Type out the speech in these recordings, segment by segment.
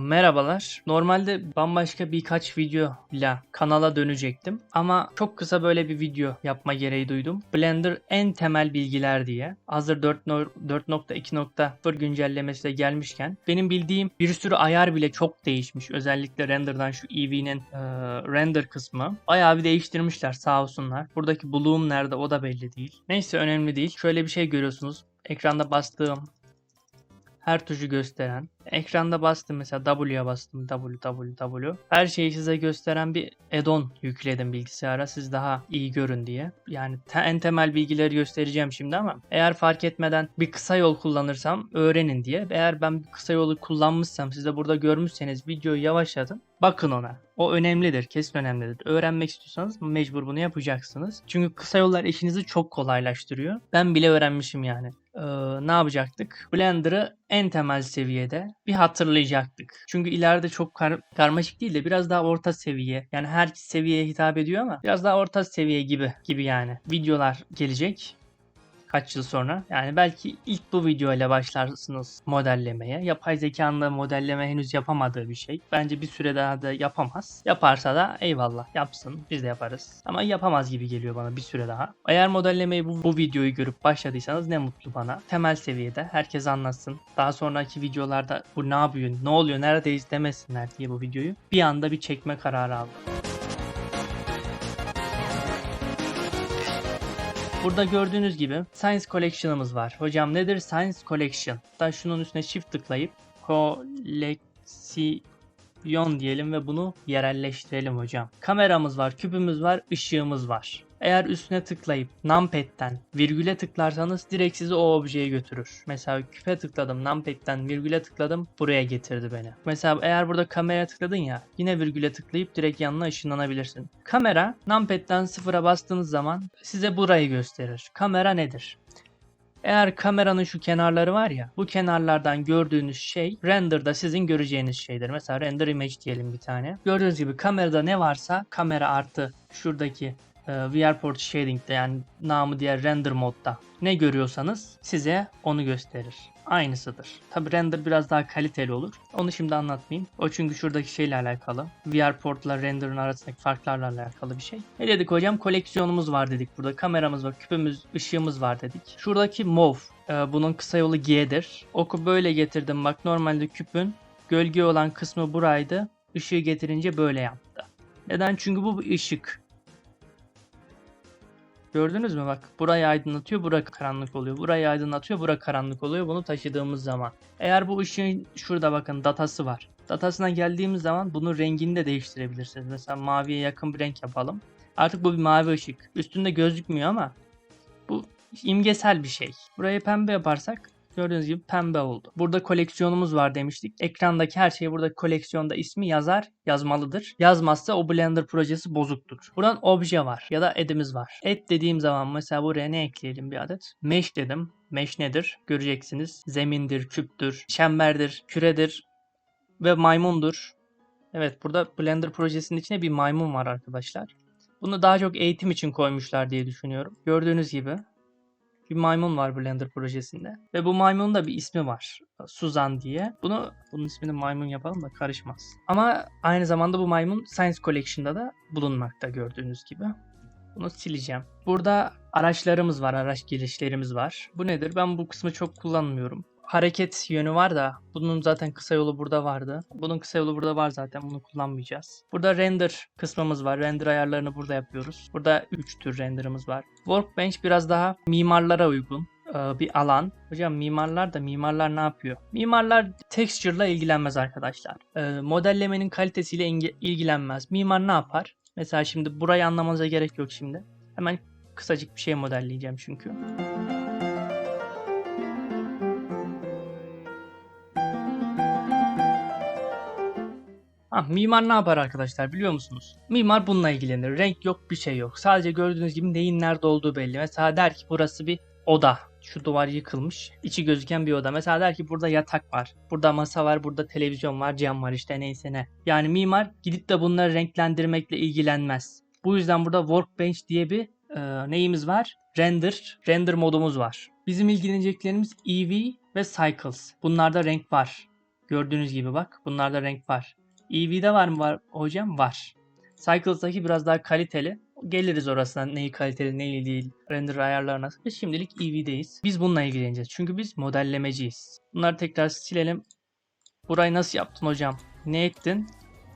Merhabalar. Normalde bambaşka birkaç videoyla kanala dönecektim. Ama çok kısa böyle bir video yapma gereği duydum. Blender en temel bilgiler diye. Hazır 4.2.0 güncellemesi de gelmişken benim bildiğim bir sürü ayar bile çok değişmiş. Özellikle render'dan şu Eevee'nin e, render kısmı. Bayağı bir değiştirmişler sağ olsunlar. Buradaki bloom nerede o da belli değil. Neyse önemli değil. Şöyle bir şey görüyorsunuz. Ekranda bastığım her tuşu gösteren. Ekranda bastım mesela W'ye bastım W W W. Her şeyi size gösteren bir add-on yükledim bilgisayara siz daha iyi görün diye. Yani te- en temel bilgileri göstereceğim şimdi ama eğer fark etmeden bir kısa yol kullanırsam öğrenin diye. Eğer ben bir kısa yolu kullanmışsam siz de burada görmüşseniz videoyu yavaşlatın. Bakın ona. O önemlidir. Kesin önemlidir. Öğrenmek istiyorsanız mecbur bunu yapacaksınız. Çünkü kısa yollar işinizi çok kolaylaştırıyor. Ben bile öğrenmişim yani. Ee, ne yapacaktık? Blender'ı en temel seviyede bir hatırlayacaktık. Çünkü ileride çok kar- karmaşık değil de biraz daha orta seviye. Yani her seviyeye hitap ediyor ama biraz daha orta seviye gibi gibi yani. Videolar gelecek kaç yıl sonra. Yani belki ilk bu video ile başlarsınız modellemeye. Yapay zekanın da modelleme henüz yapamadığı bir şey. Bence bir süre daha da yapamaz. Yaparsa da eyvallah yapsın. Biz de yaparız. Ama yapamaz gibi geliyor bana bir süre daha. Eğer modellemeyi bu, bu videoyu görüp başladıysanız ne mutlu bana. Temel seviyede herkes anlasın. Daha sonraki videolarda bu ne yapıyor, ne oluyor, neredeyiz demesinler diye bu videoyu. Bir anda bir çekme kararı aldım. Burada gördüğünüz gibi Science Collection'ımız var. Hocam nedir Science Collection? Da şunun üstüne shift tıklayıp koleksiyon diyelim ve bunu yerelleştirelim hocam. Kameramız var, küpümüz var, ışığımız var. Eğer üstüne tıklayıp numpad'den virgüle tıklarsanız direkt sizi o objeye götürür. Mesela küpe tıkladım, numpad'den virgüle tıkladım, buraya getirdi beni. Mesela eğer burada kameraya tıkladın ya, yine virgüle tıklayıp direkt yanına ışınlanabilirsin. Kamera, numpad'den sıfıra bastığınız zaman size burayı gösterir. Kamera nedir? Eğer kameranın şu kenarları var ya, bu kenarlardan gördüğünüz şey render'da sizin göreceğiniz şeydir. Mesela render image diyelim bir tane. Gördüğünüz gibi kamerada ne varsa kamera artı şuradaki e, VRPort Shading'de yani namı diğer render modda ne görüyorsanız size onu gösterir. Aynısıdır. Tabi render biraz daha kaliteli olur. Onu şimdi anlatmayayım. O çünkü şuradaki şeyle alakalı. VRPort'la render'ın arasındaki farklarla alakalı bir şey. Ne dedik hocam? Koleksiyonumuz var dedik burada. Kameramız var, küpümüz, ışığımız var dedik. Şuradaki move. e, bunun kısa yolu G'dir. Oku böyle getirdim. Bak normalde küpün gölge olan kısmı buraydı. Işığı getirince böyle yaptı. Neden? Çünkü bu ışık. Gördünüz mü bak burayı aydınlatıyor bura karanlık oluyor. Burayı aydınlatıyor bura karanlık oluyor bunu taşıdığımız zaman. Eğer bu ışığın şurada bakın datası var. Datasına geldiğimiz zaman bunun rengini de değiştirebilirsiniz. Mesela maviye yakın bir renk yapalım. Artık bu bir mavi ışık. Üstünde gözükmüyor ama bu imgesel bir şey. Burayı pembe yaparsak Gördüğünüz gibi pembe oldu. Burada koleksiyonumuz var demiştik. Ekrandaki her şey burada koleksiyonda ismi yazar, yazmalıdır. Yazmazsa o Blender projesi bozuktur. Buradan obje var ya da edimiz var. Et dediğim zaman mesela buraya ne ekleyelim bir adet? Mesh dedim. Mesh nedir? Göreceksiniz. Zemindir, küptür, çemberdir, küredir ve maymundur. Evet burada Blender projesinin içine bir maymun var arkadaşlar. Bunu daha çok eğitim için koymuşlar diye düşünüyorum. Gördüğünüz gibi bir maymun var Blender projesinde. Ve bu maymunun da bir ismi var. Suzan diye. Bunu bunun ismini maymun yapalım da karışmaz. Ama aynı zamanda bu maymun Science Collection'da da bulunmakta gördüğünüz gibi. Bunu sileceğim. Burada araçlarımız var, araç gelişlerimiz var. Bu nedir? Ben bu kısmı çok kullanmıyorum. Hareket yönü var da bunun zaten kısa yolu burada vardı. Bunun kısa yolu burada var zaten bunu kullanmayacağız. Burada render kısmımız var. Render ayarlarını burada yapıyoruz. Burada 3 tür renderımız var. Workbench biraz daha mimarlara uygun e, bir alan. Hocam mimarlar da mimarlar ne yapıyor? Mimarlar texture'la ilgilenmez arkadaşlar. E, modellemenin kalitesiyle ilgi- ilgilenmez. Mimar ne yapar? Mesela şimdi burayı anlamanıza gerek yok şimdi. Hemen kısacık bir şey modelleyeceğim çünkü. Ha, mimar ne yapar arkadaşlar biliyor musunuz? Mimar bununla ilgilenir. Renk yok bir şey yok. Sadece gördüğünüz gibi neyin nerede olduğu belli. Mesela der ki burası bir oda. Şu duvar yıkılmış. içi gözüken bir oda. Mesela der ki burada yatak var. Burada masa var. Burada televizyon var. Cam var işte neyse ne. Yani mimar gidip de bunları renklendirmekle ilgilenmez. Bu yüzden burada Workbench diye bir e, neyimiz var? Render. Render modumuz var. Bizim ilgileneceklerimiz EV ve Cycles. Bunlarda renk var. Gördüğünüz gibi bak bunlarda renk var. EV'de var mı var hocam? Var. Cycles'daki biraz daha kaliteli. Geliriz orasına neyi kaliteli neyi değil render ayarlarına. Biz şimdilik EV'deyiz. Biz bununla ilgileneceğiz. Çünkü biz modellemeciyiz. Bunları tekrar silelim. Burayı nasıl yaptın hocam? Ne ektin?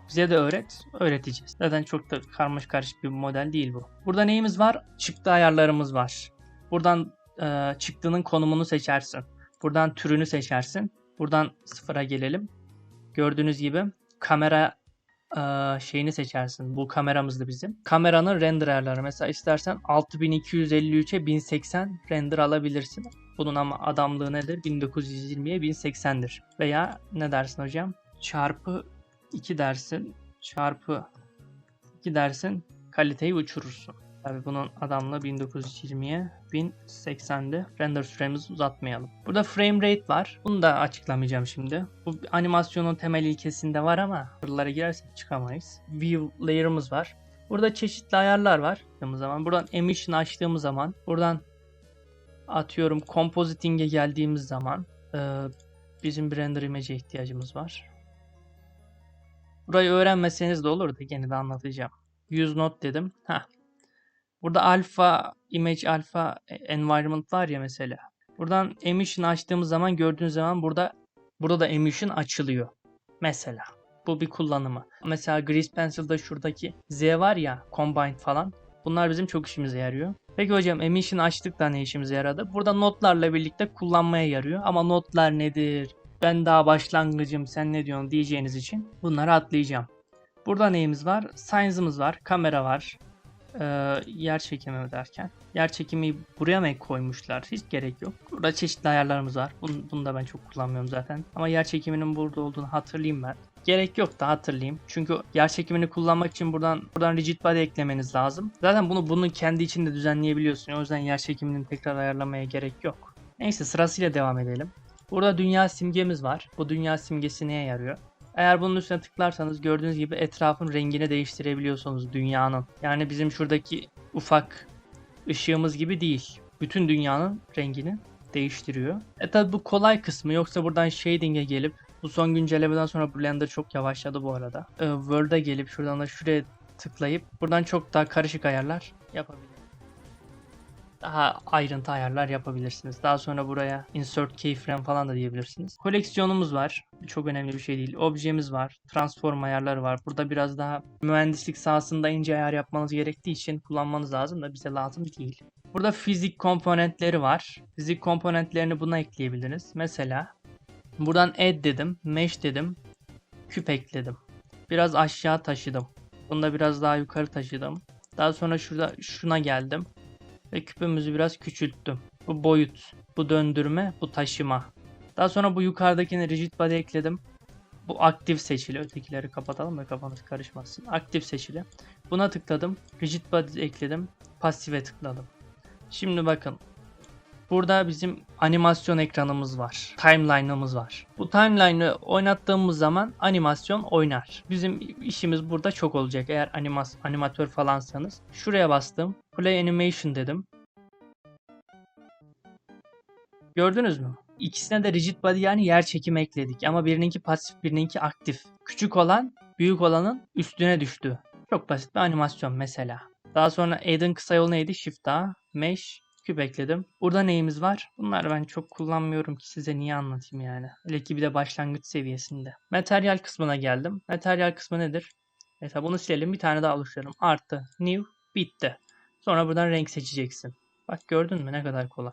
Bize de öğret. Öğreteceğiz. Zaten çok da karmaş karışık bir model değil bu. Burada neyimiz var? Çıktı ayarlarımız var. Buradan e, çıktının konumunu seçersin. Buradan türünü seçersin. Buradan sıfıra gelelim. Gördüğünüz gibi kamera e, şeyini seçersin. Bu kameramızdı bizim. Kameranın render ayarları. Mesela istersen 6253'e 1080 render alabilirsin. Bunun ama adamlığı nedir? 1920'ye 1080'dir. Veya ne dersin hocam? Çarpı 2 dersin. Çarpı 2 dersin. Kaliteyi uçurursun. Tabi bunun adamlığı 1920'ye 1080'de. Render süremizi uzatmayalım. Burada frame rate var. Bunu da açıklamayacağım şimdi. Bu animasyonun temel ilkesinde var ama buralara girersek çıkamayız. View layer'ımız var. Burada çeşitli ayarlar var. Zaman buradan emission açtığımız zaman buradan atıyorum compositing'e geldiğimiz zaman e, bizim bir render image'e ihtiyacımız var. Burayı öğrenmeseniz de olur da gene de anlatacağım. Use node dedim. Ha. Burada alpha image alpha environment var ya mesela. Buradan emission açtığımız zaman gördüğünüz zaman burada burada da emission açılıyor. Mesela. Bu bir kullanımı. Mesela Grease Pencil'da şuradaki Z var ya combined falan. Bunlar bizim çok işimize yarıyor. Peki hocam emission açtık da ne işimize yaradı? Burada notlarla birlikte kullanmaya yarıyor. Ama notlar nedir? Ben daha başlangıcım sen ne diyorsun diyeceğiniz için bunları atlayacağım. Burada neyimiz var? Science'ımız var. Kamera var. Ee, yer çekimi derken. Yer çekimi buraya mı koymuşlar? Hiç gerek yok. Burada çeşitli ayarlarımız var. Bunu, bunu da ben çok kullanmıyorum zaten. Ama yer çekiminin burada olduğunu hatırlayayım ben. Gerek yok da hatırlayayım. Çünkü yer çekimini kullanmak için buradan buradan rigid body eklemeniz lazım. Zaten bunu bunun kendi içinde düzenleyebiliyorsun. O yüzden yer çekimini tekrar ayarlamaya gerek yok. Neyse sırasıyla devam edelim. Burada dünya simgemiz var. Bu dünya simgesi neye yarıyor? Eğer bunun üstüne tıklarsanız gördüğünüz gibi etrafın rengini değiştirebiliyorsunuz dünyanın. Yani bizim şuradaki ufak ışığımız gibi değil. Bütün dünyanın rengini değiştiriyor. E tabi bu kolay kısmı yoksa buradan shading'e gelip bu son güncellemeden sonra Blender çok yavaşladı bu arada. E, World'a gelip şuradan da şuraya tıklayıp buradan çok daha karışık ayarlar yapabilirsiniz. Daha ayrıntı ayarlar yapabilirsiniz. Daha sonra buraya insert keyframe falan da diyebilirsiniz. Koleksiyonumuz var. Çok önemli bir şey değil. Objemiz var. Transform ayarları var. Burada biraz daha mühendislik sahasında ince ayar yapmanız gerektiği için kullanmanız lazım da bize lazım değil. Burada fizik komponentleri var. Fizik komponentlerini buna ekleyebiliriz. Mesela buradan add dedim, mesh dedim, küp ekledim. Biraz aşağı taşıdım. Bunu da biraz daha yukarı taşıdım. Daha sonra şurada şuna geldim ve küpümüzü biraz küçülttüm. Bu boyut, bu döndürme, bu taşıma. Daha sonra bu yukarıdakini rigid body ekledim. Bu aktif seçili. Ötekileri kapatalım da kafanız karışmasın. Aktif seçili. Buna tıkladım. Rigid body ekledim. Pasife tıkladım. Şimdi bakın. Burada bizim animasyon ekranımız var. Timeline'ımız var. Bu timeline'ı oynattığımız zaman animasyon oynar. Bizim işimiz burada çok olacak eğer animas animatör falansanız. Şuraya bastım. Play animation dedim. Gördünüz mü? İkisine de rigid body yani yer çekimi ekledik ama birininki pasif birininki aktif. Küçük olan büyük olanın üstüne düştü. Çok basit bir animasyon mesela. Daha sonra add'ın kısa yolu neydi? Shift A, Mesh, küp ekledim. Burada neyimiz var? Bunları ben çok kullanmıyorum ki size niye anlatayım yani. Hele ki bir de başlangıç seviyesinde. Materyal kısmına geldim. Materyal kısmı nedir? Mesela bunu silelim bir tane daha oluşturalım. Artı, new, bitti. Sonra buradan renk seçeceksin. Bak gördün mü ne kadar kolay.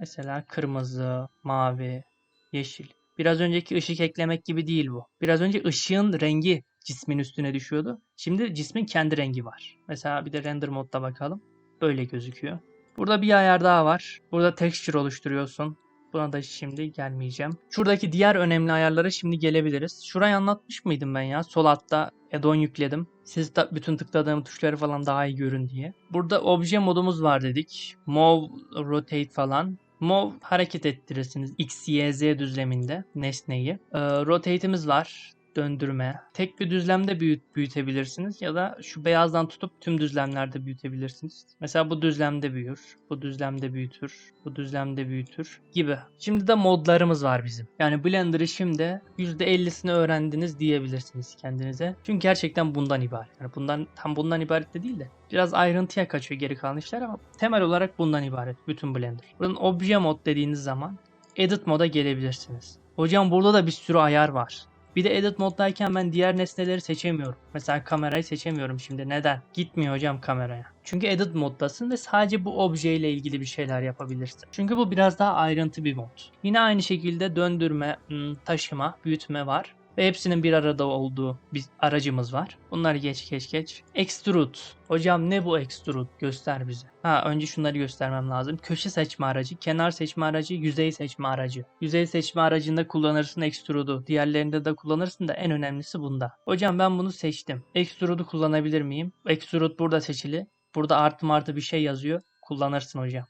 Mesela kırmızı, mavi, yeşil. Biraz önceki ışık eklemek gibi değil bu. Biraz önce ışığın rengi cismin üstüne düşüyordu. Şimdi cismin kendi rengi var. Mesela bir de render modda bakalım. Böyle gözüküyor. Burada bir ayar daha var. Burada texture oluşturuyorsun. Buna da şimdi gelmeyeceğim. Şuradaki diğer önemli ayarlara şimdi gelebiliriz. Şurayı anlatmış mıydım ben ya? Sol altta add-on yükledim. Siz de bütün tıkladığım tuşları falan daha iyi görün diye. Burada obje modumuz var dedik. Move, rotate falan. Move hareket ettirirsiniz. X, Y, Z düzleminde nesneyi. Ee, rotate'imiz var. Döndürme. Tek bir düzlemde büyüt, büyütebilirsiniz ya da şu beyazdan tutup tüm düzlemlerde büyütebilirsiniz. Mesela bu düzlemde büyür, bu düzlemde büyütür, bu düzlemde büyütür gibi. Şimdi de modlarımız var bizim. Yani Blender'ı şimdi %50'sini öğrendiniz diyebilirsiniz kendinize. Çünkü gerçekten bundan ibaret. Yani bundan tam bundan ibaret de değil de biraz ayrıntıya kaçıyor geri kalan işler ama temel olarak bundan ibaret bütün Blender. Buradan Obje Mod dediğiniz zaman Edit moda gelebilirsiniz. Hocam burada da bir sürü ayar var. Bir de edit moddayken ben diğer nesneleri seçemiyorum. Mesela kamerayı seçemiyorum şimdi. Neden? Gitmiyor hocam kameraya. Çünkü edit moddasın ve sadece bu obje ile ilgili bir şeyler yapabilirsin. Çünkü bu biraz daha ayrıntı bir mod. Yine aynı şekilde döndürme, hmm, taşıma, büyütme var. Ve hepsinin bir arada olduğu bir aracımız var. Bunları geç geç geç. Extrude. Hocam ne bu extrude? Göster bize. Ha önce şunları göstermem lazım. Köşe seçme aracı, kenar seçme aracı, yüzey seçme aracı. Yüzey seçme aracında kullanırsın extrude'u. Diğerlerinde de kullanırsın da en önemlisi bunda. Hocam ben bunu seçtim. Extrude'u kullanabilir miyim? Extrude burada seçili. Burada artı martı bir şey yazıyor. Kullanırsın hocam.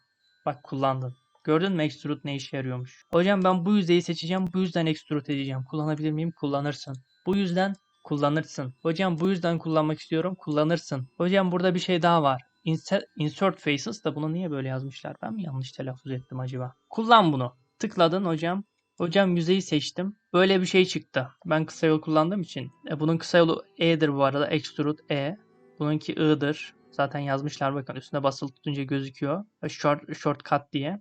Bak kullandın. Gördün mü extrude ne işe yarıyormuş? Hocam ben bu yüzeyi seçeceğim. Bu yüzden extrude edeceğim. Kullanabilir miyim? Kullanırsın. Bu yüzden kullanırsın. Hocam bu yüzden kullanmak istiyorum. Kullanırsın. Hocam burada bir şey daha var. Insert, faces da bunu niye böyle yazmışlar? Ben mi yanlış telaffuz ettim acaba? Kullan bunu. Tıkladın hocam. Hocam yüzeyi seçtim. Böyle bir şey çıktı. Ben kısa yol kullandığım için. E, bunun kısa yolu E'dir bu arada. Extrude E. Bununki I'dır. Zaten yazmışlar bakın üstüne basılı tutunca gözüküyor. Short, shortcut diye.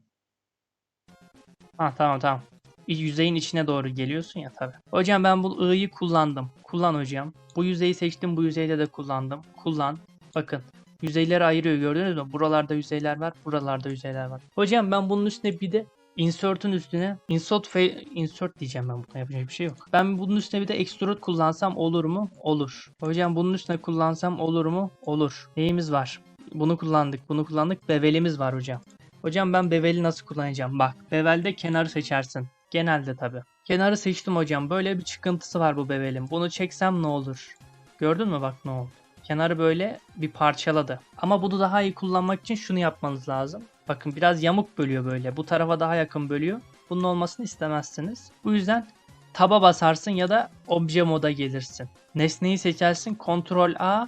Ha tamam tamam. Yüzeyin içine doğru geliyorsun ya tabi. Hocam ben bu I'yi kullandım. Kullan hocam. Bu yüzeyi seçtim. Bu yüzeyde de kullandım. Kullan. Bakın. Yüzeyleri ayırıyor gördünüz mü? Buralarda yüzeyler var. Buralarda yüzeyler var. Hocam ben bunun üstüne bir de Insert'ün üstüne insert fa- insert diyeceğim ben buna yapacak bir şey yok. Ben bunun üstüne bir de extrude kullansam olur mu? Olur. Hocam bunun üstüne kullansam olur mu? Olur. Neyimiz var? Bunu kullandık. Bunu kullandık. Bevelimiz var hocam. Hocam ben beveli nasıl kullanacağım? Bak bevelde kenarı seçersin. Genelde tabi. Kenarı seçtim hocam. Böyle bir çıkıntısı var bu bevelin. Bunu çeksem ne olur? Gördün mü bak ne oldu? Kenarı böyle bir parçaladı. Ama bunu daha iyi kullanmak için şunu yapmanız lazım. Bakın biraz yamuk bölüyor böyle. Bu tarafa daha yakın bölüyor. Bunun olmasını istemezsiniz. Bu yüzden taba basarsın ya da obje moda gelirsin. Nesneyi seçersin. Ctrl A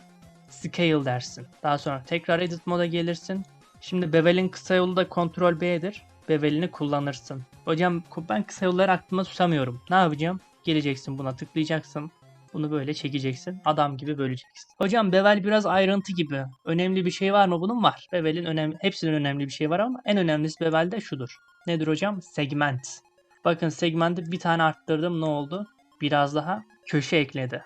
scale dersin. Daha sonra tekrar edit moda gelirsin. Şimdi bevelin kısa yolu da Ctrl B'dir. Bevelini kullanırsın. Hocam ben kısa yolları aklıma tutamıyorum. Ne yapacağım? Geleceksin buna tıklayacaksın. Bunu böyle çekeceksin. Adam gibi böleceksin. Hocam bevel biraz ayrıntı gibi. Önemli bir şey var mı bunun? Var. Bevelin önemli, hepsinin önemli bir şey var ama en önemlisi bevelde şudur. Nedir hocam? Segment. Bakın segmenti bir tane arttırdım ne oldu? Biraz daha köşe ekledi.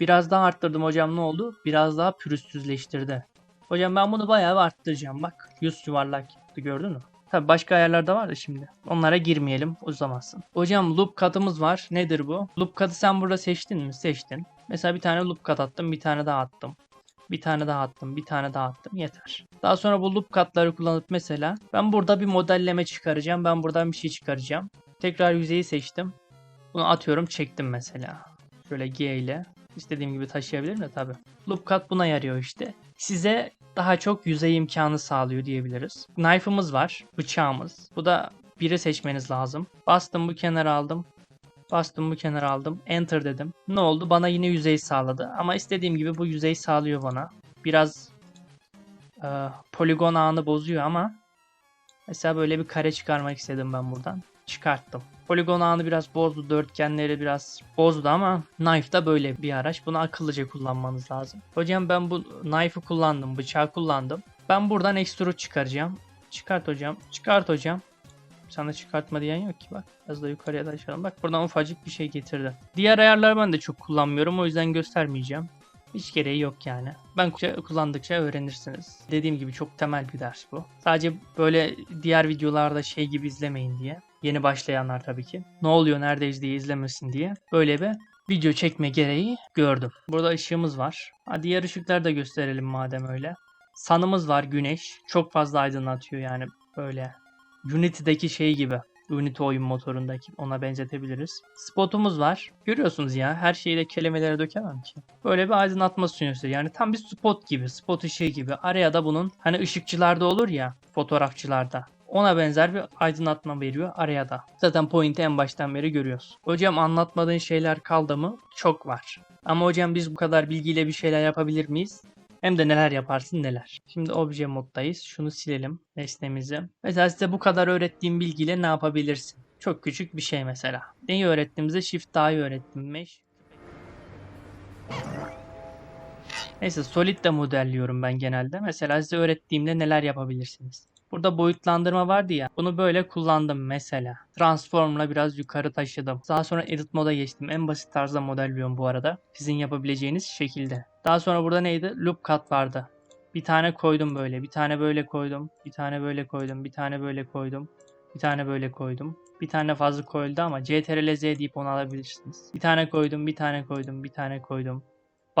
Biraz daha arttırdım hocam ne oldu? Biraz daha pürüzsüzleştirdi. Hocam ben bunu bayağı bir arttıracağım. Bak yüz yuvarlak yaptı gördün mü? Tabi başka ayarlar da var da şimdi. Onlara girmeyelim uzamazsın. Hocam loop katımız var. Nedir bu? Loop katı sen burada seçtin mi? Seçtin. Mesela bir tane loop kat attım. Bir tane daha attım. Bir tane daha attım. Bir tane daha attım. Yeter. Daha sonra bu loop katları kullanıp mesela ben burada bir modelleme çıkaracağım. Ben buradan bir şey çıkaracağım. Tekrar yüzeyi seçtim. Bunu atıyorum çektim mesela. Şöyle G ile. İstediğim gibi taşıyabilirim de tabi. Loop cut buna yarıyor işte. Size daha çok yüzey imkanı sağlıyor diyebiliriz. Knife'ımız var. Bıçağımız. Bu da biri seçmeniz lazım. Bastım bu kenara aldım. Bastım bu kenara aldım. Enter dedim. Ne oldu? Bana yine yüzey sağladı. Ama istediğim gibi bu yüzey sağlıyor bana. Biraz e, poligon ağını bozuyor ama mesela böyle bir kare çıkarmak istedim ben buradan. Çıkarttım. Poligon ağını biraz bozdu. Dörtgenleri biraz bozdu ama knife da böyle bir araç. Bunu akıllıca kullanmanız lazım. Hocam ben bu knife'ı kullandım. Bıçağı kullandım. Ben buradan extrude çıkaracağım. Çıkart hocam. Çıkart hocam. Sana çıkartma diyen yok ki bak. Biraz da yukarıya da açalım. Bak buradan ufacık bir şey getirdi. Diğer ayarları ben de çok kullanmıyorum. O yüzden göstermeyeceğim. Hiç gereği yok yani. Ben kullandıkça öğrenirsiniz. Dediğim gibi çok temel bir ders bu. Sadece böyle diğer videolarda şey gibi izlemeyin diye. Yeni başlayanlar tabii ki. Ne oluyor neredeyiz diye izlemesin diye. Böyle bir video çekme gereği gördüm. Burada ışığımız var. Ha, diğer ışıkları da gösterelim madem öyle. Sanımız var güneş. Çok fazla aydınlatıyor yani böyle. Unity'deki şey gibi. Unity oyun motorundaki ona benzetebiliriz. Spotumuz var. Görüyorsunuz ya her şeyi de kelimelere dökemem ki. Böyle bir aydınlatma sunuyor size. Yani tam bir spot gibi, spot ışığı gibi. Araya da bunun hani ışıkçılarda olur ya fotoğrafçılarda. Ona benzer bir aydınlatma veriyor araya da. Zaten point'i en baştan beri görüyoruz. Hocam anlatmadığın şeyler kaldı mı? Çok var. Ama hocam biz bu kadar bilgiyle bir şeyler yapabilir miyiz? Hem de neler yaparsın neler. Şimdi obje moddayız. Şunu silelim nesnemizi. Mesela size bu kadar öğrettiğim bilgiyle ne yapabilirsin? Çok küçük bir şey mesela. Neyi öğrettiğimizde shift dahi öğrettim. Mesh. Neyse solid de modelliyorum ben genelde. Mesela size öğrettiğimde neler yapabilirsiniz? Burada boyutlandırma vardı ya. Bunu böyle kullandım mesela. Transform'la biraz yukarı taşıdım. Daha sonra edit moda geçtim. En basit tarzda modelliyorum bu arada. Sizin yapabileceğiniz şekilde. Daha sonra burada neydi? Loop cut vardı. Bir tane koydum böyle. Bir tane böyle koydum. Bir tane böyle koydum. Bir tane böyle koydum. Bir tane böyle koydum. Bir tane fazla koyuldu ama CTRL Z deyip onu alabilirsiniz. Bir tane koydum, bir tane koydum, bir tane koydum.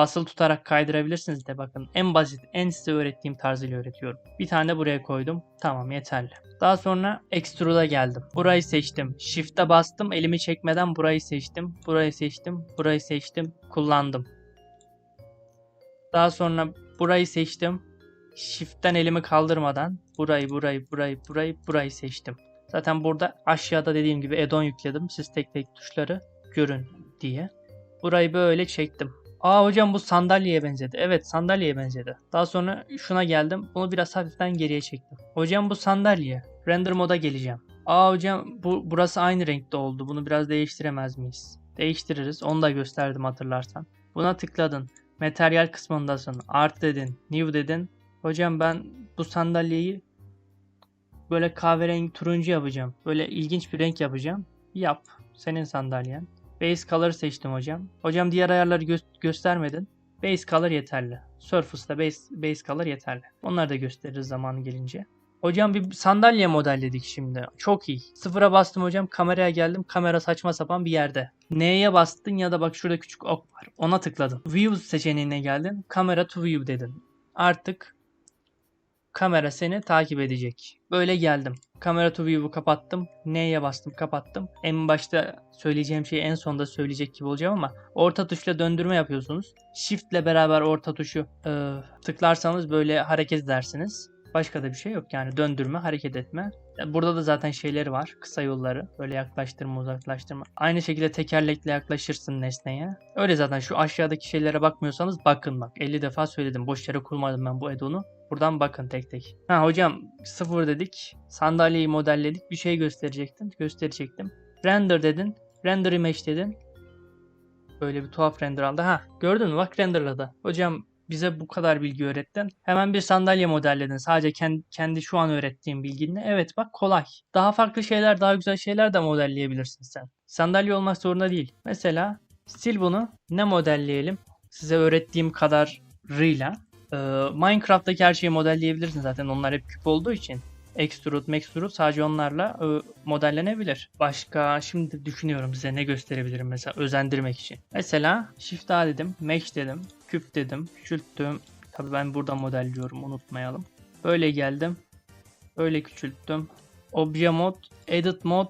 Basılı tutarak kaydırabilirsiniz de bakın. En basit, en size öğrettiğim tarzıyla öğretiyorum. Bir tane de buraya koydum. Tamam yeterli. Daha sonra Extrude'a geldim. Burayı seçtim. Shift'e bastım. Elimi çekmeden burayı seçtim. Burayı seçtim. Burayı seçtim. Kullandım. Daha sonra burayı seçtim. Shift'ten elimi kaldırmadan burayı, burayı, burayı, burayı, burayı seçtim. Zaten burada aşağıda dediğim gibi add-on yükledim. Siz tek tek tuşları görün diye. Burayı böyle çektim. Aa hocam bu sandalyeye benzedi. Evet sandalyeye benzedi. Daha sonra şuna geldim. Bunu biraz hafiften geriye çektim. Hocam bu sandalye. Render moda geleceğim. Aa hocam bu burası aynı renkte oldu. Bunu biraz değiştiremez miyiz? Değiştiririz. Onu da gösterdim hatırlarsan. Buna tıkladın. Materyal kısmındasın. Art dedin. New dedin. Hocam ben bu sandalyeyi böyle kahverengi turuncu yapacağım. Böyle ilginç bir renk yapacağım. Yap. Senin sandalyen. Base Color seçtim hocam. Hocam diğer ayarları gö- göstermedin. Base Color yeterli. Surface'da base, base Color yeterli. Onları da gösteririz zamanı gelince. Hocam bir sandalye modelledik şimdi. Çok iyi. Sıfıra bastım hocam. Kameraya geldim. Kamera saçma sapan bir yerde. N'ye bastın ya da bak şurada küçük ok var. Ona tıkladın. View seçeneğine geldin. Kamera to view dedin. Artık kamera seni takip edecek. Böyle geldim. Kamera to view'u kapattım. N'ye bastım kapattım. En başta söyleyeceğim şeyi en sonda söyleyecek gibi olacağım ama orta tuşla döndürme yapıyorsunuz. Shift ile beraber orta tuşu e, tıklarsanız böyle hareket edersiniz. Başka da bir şey yok yani döndürme, hareket etme. Burada da zaten şeyleri var. Kısa yolları. Böyle yaklaştırma, uzaklaştırma. Aynı şekilde tekerlekle yaklaşırsın nesneye. Öyle zaten şu aşağıdaki şeylere bakmıyorsanız bakın bak. 50 defa söyledim. Boş yere kurmadım ben bu add-on'u. Buradan bakın tek tek. Ha hocam sıfır dedik. Sandalyeyi modelledik. Bir şey gösterecektim. Gösterecektim. Render dedin. Render image dedin. Böyle bir tuhaf render aldı. Ha gördün mü? Bak renderladı. Hocam bize bu kadar bilgi öğrettin. Hemen bir sandalye modelledin. Sadece kendi, kendi şu an öğrettiğim bilginle. Evet bak kolay. Daha farklı şeyler, daha güzel şeyler de modelleyebilirsin sen. Sandalye olmak zorunda değil. Mesela sil bunu. Ne modelleyelim? Size öğrettiğim kadarıyla. Ee, Minecraft'taki her şeyi modelleyebilirsin zaten. Onlar hep küp olduğu için. Extrude, Maxtrude sadece onlarla e, modellenebilir. Başka şimdi düşünüyorum size ne gösterebilirim mesela özendirmek için. Mesela Shift A dedim, Mesh dedim, küp dedim, küçülttüm. Tabii ben burada modelliyorum unutmayalım. Böyle geldim. Böyle küçülttüm. Obje mod, Edit mod.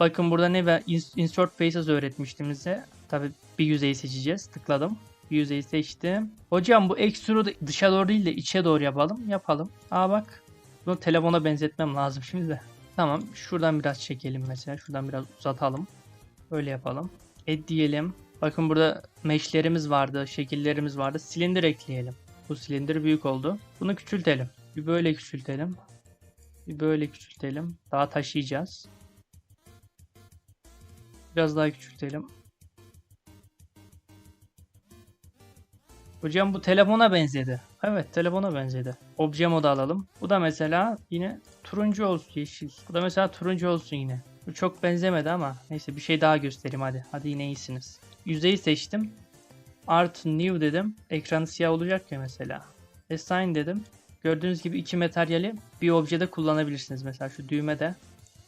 Bakın burada ne var? Insert Faces öğretmiştim size. Tabii bir yüzeyi seçeceğiz. Tıkladım. Bir yüzeyi seçtim. Hocam bu extrude dışa doğru değil de içe doğru yapalım. Yapalım. Aa bak bunu telefona benzetmem lazım şimdi de. Tamam şuradan biraz çekelim mesela. Şuradan biraz uzatalım. Böyle yapalım. Add diyelim. Bakın burada meshlerimiz vardı. Şekillerimiz vardı. Silindir ekleyelim. Bu silindir büyük oldu. Bunu küçültelim. Bir böyle küçültelim. Bir böyle küçültelim. Daha taşıyacağız. Biraz daha küçültelim. Hocam bu telefona benzedi. Evet telefona benzedi. Obje modu alalım. Bu da mesela yine turuncu olsun yeşil. Bu da mesela turuncu olsun yine. Bu çok benzemedi ama neyse bir şey daha göstereyim hadi. Hadi yine iyisiniz. Yüzeyi seçtim. Art new dedim. Ekranı siyah olacak ya mesela. Assign dedim. Gördüğünüz gibi iki materyali bir objede kullanabilirsiniz. Mesela şu düğme de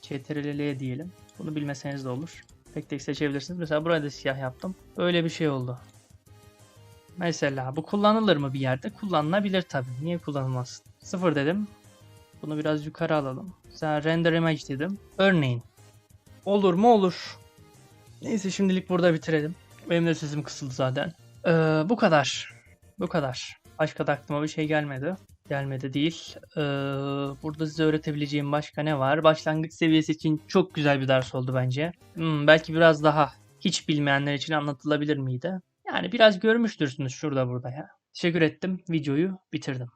CTRL diyelim. Bunu bilmeseniz de olur. Tek tek seçebilirsiniz. Mesela burada da siyah yaptım. Öyle bir şey oldu. Mesela bu kullanılır mı bir yerde? Kullanılabilir tabi. Niye kullanılmaz? Sıfır dedim. Bunu biraz yukarı alalım. Mesela render image dedim. Örneğin. Olur mu olur. Neyse şimdilik burada bitirelim. Benim de sözüm kısıldı zaten. Ee, bu kadar. Bu kadar. Başka da aklıma bir şey gelmedi. Gelmedi değil. Ee, burada size öğretebileceğim başka ne var? Başlangıç seviyesi için çok güzel bir ders oldu bence. Hmm, belki biraz daha hiç bilmeyenler için anlatılabilir miydi? Yani biraz görmüştürsünüz şurada burada ya. Teşekkür ettim. Videoyu bitirdim.